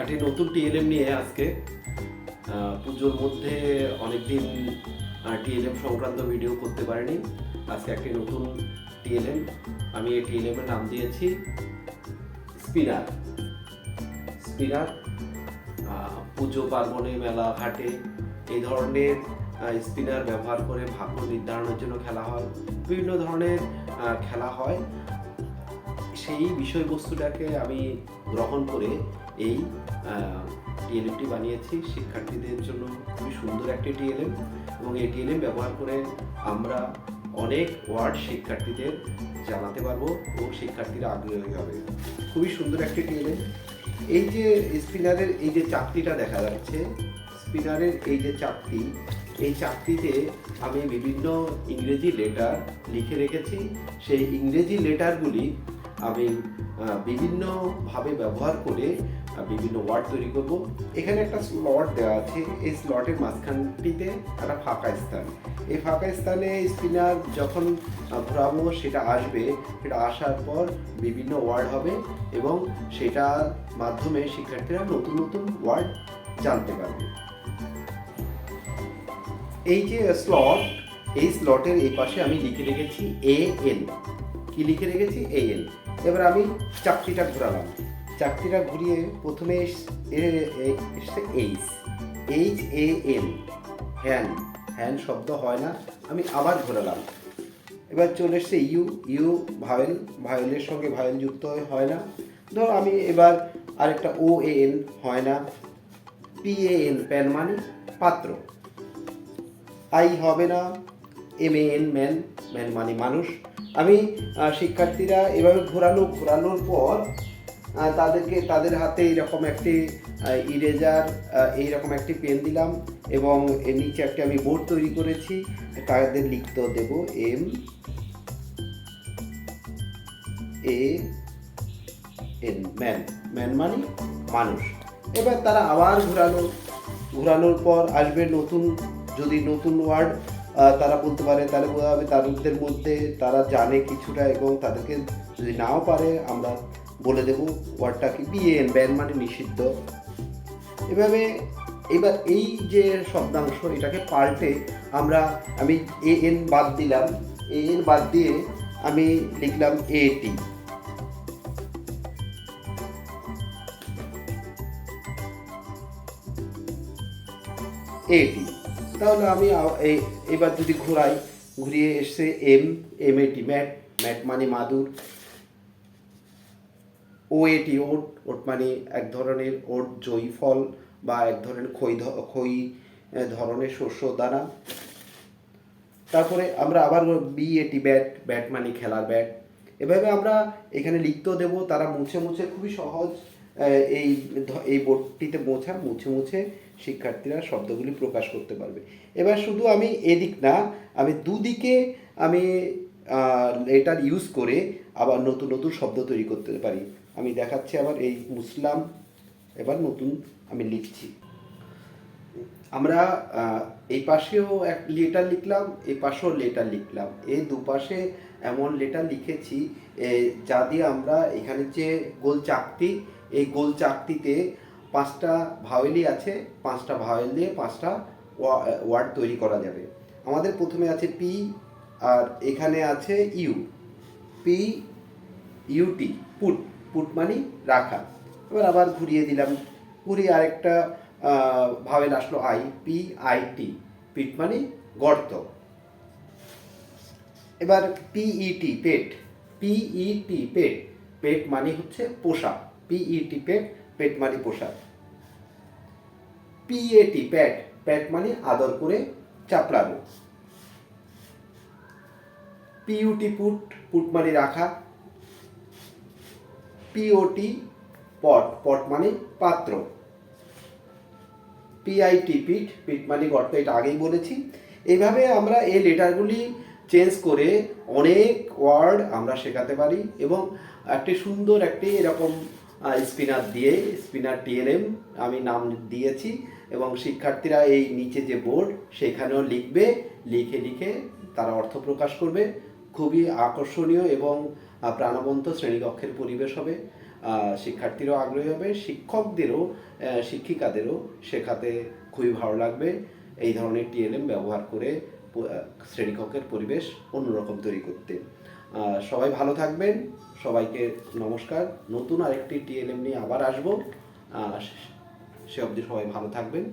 একটি নতুন টিএলএম নিয়ে আজকে পুজোর মধ্যে অনেকদিন টিএলএম সংক্রান্ত ভিডিও করতে পারিনি। আজকে একটি নতুন টিএলএম আমি এই টিএলএম এর নাম দিয়েছি স্পিনার। স্পিনার পুজো, পার্বণে মেলা ঘাটে এই ধরনের স্পিনার ব্যবহার করে ভাগ্য নির্ধারণের জন্য খেলা হয়। বিভিন্ন ধরনের খেলা হয়। সেই বিষয়বস্তুটাকে আমি গ্রহণ করে এই টিএলএমটি বানিয়েছি। শিক্ষার্থীদের জন্য খুবই সুন্দর একটি টিএলএম এবং এই টিএলএম ব্যবহার করে আমরা অনেক ওয়ার্ড শিক্ষার্থীদের জানাতে পারব এবং শিক্ষার্থীরা আগ্রহী হবে। খুবই সুন্দর একটি টিএলএম এই যে স্পিনারের এই যে চাকরিটা দেখা যাচ্ছে, স্পিনারের এই যে চাকরি এই চাকরিতে আমি বিভিন্ন ইংরেজি লেটার লিখে রেখেছি। সেই ইংরেজি লেটারগুলি আমি বিভিন্নভাবে ব্যবহার করে বিভিন্ন ওয়ার্ড তৈরি করব। এখানে একটা স্লট দেওয়া আছে। এই স্লটের মাঝখানটিতে একটা ফাঁকা স্থান। এই ফাঁকা স্থানে স্পিনার যখন ঘোরাবো, সেটা আসবে। সেটা আসার পর বিভিন্ন ওয়ার্ড হবে এবং সেটার মাধ্যমে শিক্ষার্থীরা নতুন নতুন ওয়ার্ড জানতে পারবে। এই যে স্লট এই স্লটের এই পাশে আমি লিখে রেখেছি এ এন কি লিখে রেখেছি? এ এন এবার আমি চাকরিটা ঘোরালাম। চাকরিটা ঘুরিয়ে প্রথমে এসছে এইচ এইচ এ এন হ্যান। হ্যান শব্দ হয় না, আমি আবার ঘোরালাম। এবার চলে এসছে ইউ ইউ, ভায়েল, ভায়েলের সঙ্গে ভায়েল যুক্ত হয় না। ধর আমি এবার আরেকটা ও এ এন হয় না। পি এ এন প্যান মানে পাত্র। আই হবে না M A N man man মানে মানুষ। আমি শিক্ষার্থীরা এভাবে ঘোরালো, ঘোরানোর পর তাদেরকে, তাদের হাতে এরকম একটি ইরেজার এইরকম একটি পেন দিলাম এবং এর নিচে একটি আমি বোর্ড তৈরি করেছি। তাদের লিখতে দেব M A N man man মানে মানুষ। এবার তারা আবার ঘোরালো। ঘোরানোর পর আসবে নতুন, যদি নতুন ওয়ার্ড তারা বলতে পারে, তাহলে হবে তাদের মধ্যে তারা জানে কিছুটা এবং তাদেরকে যদি নাও পারে, আমরা বলে দেব ওয়ার্ডটা কি বিএন ব্যান মানে নিষিদ্ধ। এভাবে এবার এই যে শব্দাংশ, এটাকে পাল্টে আমরা, আমি এ এন বাদ দিলাম। এ এন বাদ দিয়ে আমি লিখলাম এ টি এটি তাহলে আমি এবার যদি ঘোরাই, ঘুরিয়ে এসছে M M A T mat mat মানে মাদুর। ও এটি ওট ওট মানে এক ধরনের ওট, জয়ী ফল বা এক ধরনের খই খই ধরনের শস্য, দানা। তারপরে আমরা আবার বি এটি ব্যাট ব্যাট মানে খেলার ব্যাট। এভাবে আমরা এখানে লিখতেও দেবো, তারা মুছে মুছে খুবই সহজ এই এই বোর্ডটিতে মোছা, মুছে মুছে শিক্ষার্থীরা শব্দগুলি প্রকাশ করতে পারবে। এবার শুধু আমি এদিক না, আমি দুদিকে আমি লেটার ইউজ করে আবার নতুন নতুন শব্দ তৈরি করতে পারি। আমি দেখাচ্ছি আবার এই মুসলাম এবার নতুন আমি লিখছি। আমরা এই পাশেও এক লেটার লিখলাম, এই পাশেও লেটার লিখলাম। এই দুপাশে এমন লেটার লিখেছি যা দিয়ে আমরা এখানে যে গোল চাকতি এই গোল চাকতিতে পাঁচটা ভাওয়েলই আছে, পাঁচটা ভাওয়েল দিয়ে পাঁচটা ওয়ার্ড তৈরি করা যাবে। আমাদের প্রথমে আছে পি আর এখানে আছে U. P U T put. Put মানে রাখা। এবার আবার ঘুরিয়ে দিলাম। ঘুরিয়ে আরেকটা ভাওয়েল আসলো I, P, I, T. Pit মানে গর্ত। এবার পিইটি পেট। পিইটি পেট। পেট মানে হচ্ছে পোষা পিইটি পেট পেট মানে পোষা পিএটি প্যাট প্যাট মানে আদর করে চাপড়ানো। পিউটি পুট পুট মানে রাখা। পিওটি পট পট মানে পাত্র। পিআইটি পিট পিট মানে গর্ত এটা আগেই বলেছি। এইভাবে আমরা এই লেটারগুলি চেঞ্জ করে অনেক ওয়ার্ড আমরা শেখাতে পারি এবং একটি সুন্দর একটি এরকম স্পিনার দিয়ে স্পিনার টিএলএম আমি নাম দিয়েছি এবং শিক্ষার্থীরা এই নিচে যে বোর্ড, সেখানেও লিখবে, লিখে লিখে তারা অর্থ প্রকাশ করবে। খুবই আকর্ষণীয় এবং প্রাণবন্ত শ্রেণীকক্ষের পরিবেশ হবে। শিক্ষার্থীরাও আগ্রহী হবে, শিক্ষকদেরও শিক্ষিকাদেরও শেখাতে খুবই ভালো লাগবে। এই ধরনের টিএলএম ব্যবহার করে শ্রেণীকক্ষের পরিবেশ অন্যরকম তৈরি করতে। সবাই ভালো থাকবেন। সবাইকে নমস্কার। নতুন আরেকটি টিএলএম নিয়ে আবার আসব। সে অবধি সবাই ভালো থাকবেন।